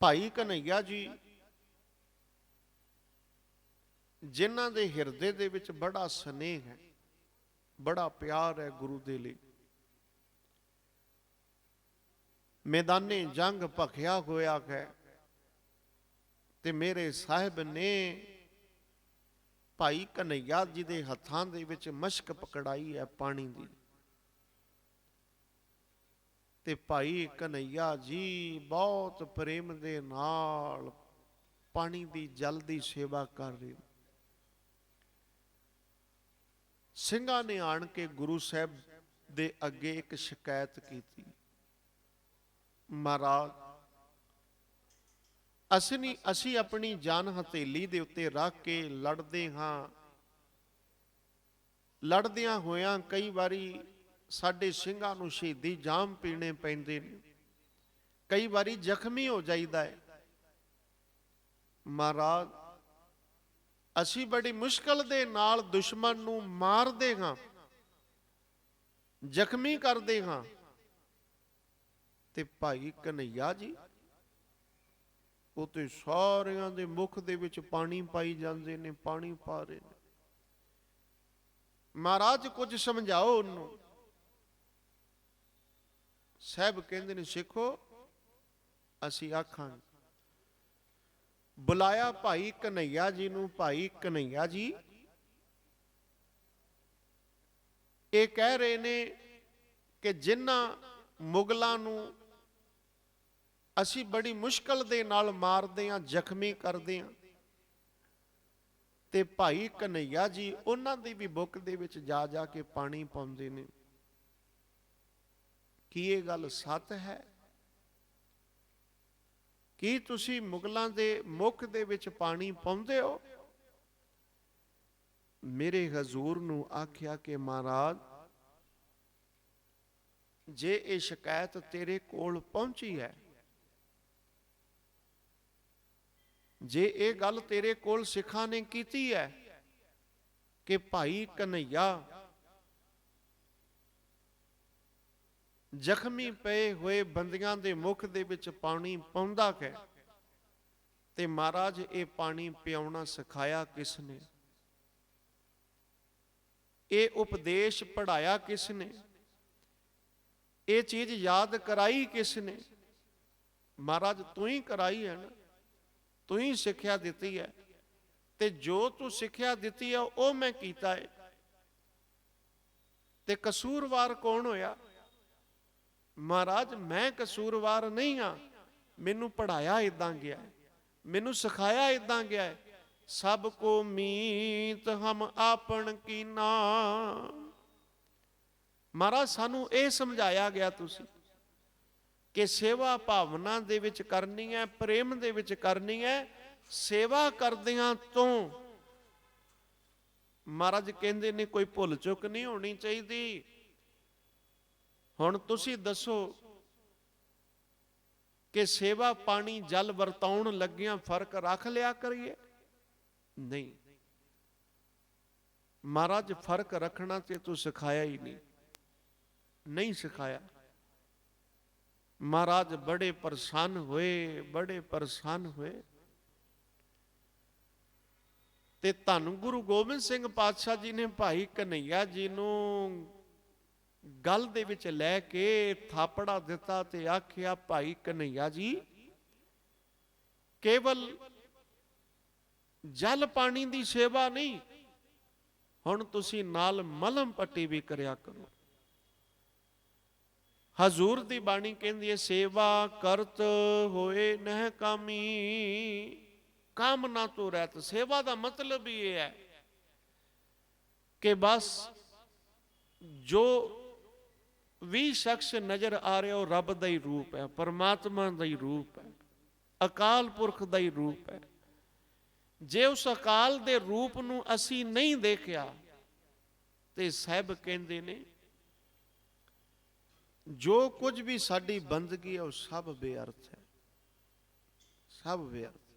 ਭਾਈ ਕਨਈਆ ਜੀ, ਜਿਨ੍ਹਾਂ ਦੇ ਹਿਰਦੇ ਦੇ ਵਿੱਚ ਬੜਾ ਸਨੇਹ ਹੈ, ਬੜਾ ਪਿਆਰ ਹੈ ਗੁਰੂ ਦੇ ਲਈ। ਮੈਦਾਨੇ ਜੰਗ ਭਖਿਆ ਹੋਇਆ ਹੈ ਤੇ ਮੇਰੇ ਸਾਹਿਬ ਨੇ ਭਾਈ ਕਨਈਆ ਜੀ ਦੇ ਹੱਥਾਂ ਦੇ ਵਿੱਚ ਮਸ਼ਕ ਪਕੜਾਈ ਹੈ ਪਾਣੀ ਦੀ। ਤੇ ਭਾਈ ਕਨਈਆ ਜੀ ਬਹੁਤ ਪ੍ਰੇਮ ਦੇ ਨਾਲ ਪਾਣੀ ਦੀ ਜਲ ਦੀ ਸੇਵਾ ਕਰ ਰਹੇ ਸਿੰਘਾਂ ਨੇ ਆਣ ਕੇ ਗੁਰੂ ਸਾਹਿਬ ਦੇ ਅੱਗੇ ਇੱਕ ਸ਼ਿਕਾਇਤ ਕੀਤੀ। ਮਹਾਰਾਜ, ਅਸੀਂ ਨਹੀਂ ਅਸੀਂ ਆਪਣੀ ਜਾਨ ਹਥੇਲੀ ਦੇ ਉੱਤੇ ਰੱਖ ਕੇ ਲੜਦੇ ਹਾਂ। ਲੜਦਿਆਂ ਹੋਇਆਂ ਕਈ ਵਾਰੀ ਸਾਡੇ ਸਿੰਘਾਂ ਨੂੰ ਸ਼ਹੀਦੀ ਜਾਮ ਪੀਣੇ ਪੈਂਦੇ ਨੇ। ਕਈ ਵਾਰੀ ਜ਼ਖਮੀ ਹੋ ਜਾਈਦਾ ਹੈ। ਮਹਾਰਾਜ, ਅਸੀਂ ਬੜੀ ਮੁਸ਼ਕਲ ਦੇ ਨਾਲ ਦੁਸ਼ਮਣ ਨੂੰ ਮਾਰਦੇ ਹਾਂ, ਜ਼ਖਮੀ ਕਰਦੇ ਹਾਂ। ਤੇ ਭਾਈ ਕਨਈਆ ਜੀ ਉਹ ਤੇ ਸਾਰਿਆਂ ਦੇ ਮੁਖ ਦੇ ਵਿੱਚ ਪਾਣੀ ਪਾਈ ਜਾਂਦੇ ਨੇ, ਪਾਣੀ ਪਾ ਰਹੇ ਨੇ। ਮਹਾਰਾਜ, ਕੁਝ ਸਮਝਾਓ ਉਹਨੂੰ। ਸਾਹਿਬ ਕਹਿੰਦੇ ਨੇ, ਸਿੱਖੋ, ਅਸੀਂ ਆਖਾਂਗੇ। ਬੁਲਾਇਆ ਭਾਈ ਕਨਈਆ ਜੀ ਨੂੰ, ਭਾਈ ਕਨਈਆ ਜੀ। ਇਹ ਕਹਿ ਰਹੇ ਨੇ ਕਿ ਜਿਨ੍ਹਾਂ ਮੁਗਲਾਂ ਨੂੰ ਅਸੀਂ ਬੜੀ ਮੁਸ਼ਕਲ ਦੇ ਨਾਲ ਮਾਰਦੇ ਹਾਂ ਜ਼ਖਮੀ ਕਰਦੇ ਹਾਂ ਤੇ ਭਾਈ ਕਨਈਆ ਜੀ, ਉਹਨਾਂ ਦੀ ਵੀ ਬੁੱਕ ਦੇ ਵਿੱਚ ਜਾ ਜਾ ਕੇ ਪਾਣੀ ਪਾਉਂਦੇ ਨੇ। ਕੀ ਇਹ ਗੱਲ ਸੱਚ ਹੈ? ਕੀ ਤੁਸੀਂ ਮੁਗਲਾਂ ਦੇ ਮੁਖ ਦੇ ਵਿੱਚ ਪਾਣੀ ਪਾਉਂਦੇ ਹੋ? ਮੇਰੇ ਹਜ਼ੂਰ ਨੂੰ ਆਖਿਆ ਕਿ ਮਹਾਰਾਜ, ਜੇ ਇਹ ਸ਼ਿਕਾਇਤ ਤੇਰੇ ਕੋਲ ਪਹੁੰਚੀ ਹੈ, ਜੇ ਇਹ ਗੱਲ ਤੇਰੇ ਕੋਲ ਸਿੱਖਾਂ ਨੇ ਕੀਤੀ ਹੈ ਕਿ ਭਾਈ ਕਨਈਆ ਜ਼ਖਮੀ ਪਏ ਹੋਏ ਬੰਦਿਆਂ ਦੇ ਮੁਖ ਦੇ ਵਿੱਚ ਪਾਣੀ ਪਾਉਂਦਾ ਹੈ। ਤੇ ਮਹਾਰਾਜ, ਇਹ ਪਾਣੀ ਪਿਆਉਣਾ ਸਿਖਾਇਆ ਕਿਸ ਨੇ? ਇਹ ਉਪਦੇਸ਼ ਪੜਾਇਆ ਕਿਸ ਨੇ? ਇਹ ਚੀਜ਼ ਯਾਦ ਕਰਾਈ ਕਿਸ ਨੇ? ਮਹਾਰਾਜ, ਤੂੰ ਹੀ ਕਰਾਈ ਹੈ ਨਾ? ਤੂੰ ਹੀ ਸਿੱਖਿਆ ਦਿੱਤੀ ਹੈ। ਤੇ ਜੋ ਤੂੰ ਸਿੱਖਿਆ ਦਿੱਤੀ ਹੈ, ਉਹ ਮੈਂ ਕੀਤਾ ਹੈ। ਤੇ ਕਸੂਰਵਾਰ ਕੌਣ ਹੋਇਆ? ਮਹਾਰਾਜ, ਮੈਂ ਕਸੂਰਵਾਰ ਨਹੀਂ ਹਾਂ। ਮੈਨੂੰ ਪੜਾਇਆ ਇਦਾਂ ਗਿਆ ਮੈਨੂੰ ਸਿਖਾਇਆ ਇਦਾਂ ਗਿਆ ਸਭ ਕੋ ਮੀਤ ਹਮ ਆਪਣ ਕੀਨਾ ਮਹਾਰਾਜ, ਸਾਨੂੰ ਇਹ ਸਮਝਾਇਆ ਗਿਆ ਤੁਸੀਂ ਕਿ ਸੇਵਾ ਭਾਵਨਾ ਦੇ ਵਿੱਚ ਕਰਨੀ ਹੈ, ਪ੍ਰੇਮ ਦੇ ਵਿੱਚ ਕਰਨੀ ਹੈ, ਸੇਵਾ ਕਰਦਿਆਂ ਤੋਂ ਮਹਾਰਾਜ ਕਹਿੰਦੇ ਨੇ, ਕੋਈ ਭੁੱਲ ਚੁੱਕ ਨਹੀਂ ਹੋਣੀ ਚਾਹੀਦੀ। ਹੁਣ ਤੁਸੀਂ ਦੱਸੋ ਕਿ ਸੇਵਾ ਪਾਣੀ ਜਲ ਵਰਤਾਉਣ ਲੱਗਿਆਂ ਫ਼ਰਕ ਰੱਖ ਲਿਆ ਕਰੀਏ? ਨਹੀਂ। ਮਹਾਰਾਜ, ਫ਼ਰਕ ਰੱਖਣਾ ਤੇ ਤੂੰ ਸਿਖਾਇਆ ਹੀ ਨਹੀਂ। ਨਹੀਂ ਸਿਖਾਇਆ। ਮਹਾਰਾਜ, ਬੜੇ ਪਰੇਸ਼ਾਨ ਹੋਏ, ਬੜੇ ਪਰੇਸ਼ਾਨ ਹੋਏ। ਤੇ ਧੰਨ ਗੁਰੂ ਗੋਬਿੰਦ ਸਿੰਘ ਪਾਤਸ਼ਾਹ ਜੀ ਨੇ ਭਾਈ ਕਨਈਆ ਜੀ ਨੂੰ ਗੱਲ ਦੇ ਵਿੱਚ ਲੈ ਕੇ ਥਾਪੜਾ ਦਿੱਤਾ ਤੇ ਆਖਿਆ, ਭਾਈ ਕਨਈਆ ਜੀ, ਕੇਵਲ ਜਲ ਪਾਣੀ ਦੀ ਸੇਵਾ ਨਹੀਂ, ਹੁਣ ਤੁਸੀਂ ਨਾਲ ਮਲਮ ਪੱਟੀ ਵੀ ਕਰਿਆ ਕਰੋ। ਹਜ਼ੂਰ ਦੀ ਬਾਣੀ ਕਹਿੰਦੀ ਹੈ, ਸੇਵਾ ਕਰਤ ਹੋਏ ਨਹਿ ਕਾਮੀ, ਕਾਮਨਾ ਤੋਂ ਰਹਿਤ। ਸੇਵਾ ਦਾ ਮਤਲਬ ਹੀ ਇਹ ਹੈ ਕਿ ਬਸ ਜੋ ਵੀ ਸ਼ਖਸ ਨਜ਼ਰ ਆ ਰਿਹਾ, ਉਹ ਰੱਬ ਦਾ ਹੀ ਰੂਪ ਹੈ, ਪਰਮਾਤਮਾ ਦਾ ਹੀ ਰੂਪ ਹੈ, ਅਕਾਲ ਪੁਰਖ ਦਾ ਹੀ ਰੂਪ ਹੈ। ਜੇ ਉਸ ਅਕਾਲ ਦੇ ਰੂਪ ਨੂੰ ਅਸੀਂ ਨਹੀਂ ਦੇਖਿਆ, ਤੇ ਸਾਹਿਬ ਕਹਿੰਦੇ ਨੇ, ਜੋ ਕੁਝ ਵੀ ਸਾਡੀ ਬੰਦਗੀ ਹੈ, ਉਹ ਸਭ ਬੇਅਰਥ ਹੈ, ਸਭ ਬੇਅਰਥ।